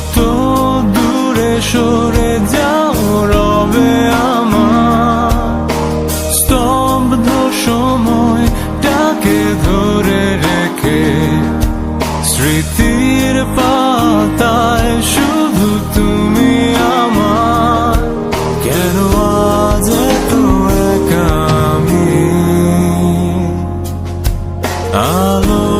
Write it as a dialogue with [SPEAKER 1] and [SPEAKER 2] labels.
[SPEAKER 1] কত দূরে সরে যাও রবে আমার। স্তব্ধ সময় টাকে ধরে রেখে স্মৃতির পাতায় শুধু তুমি আমার। কেন আজ তো একা আলো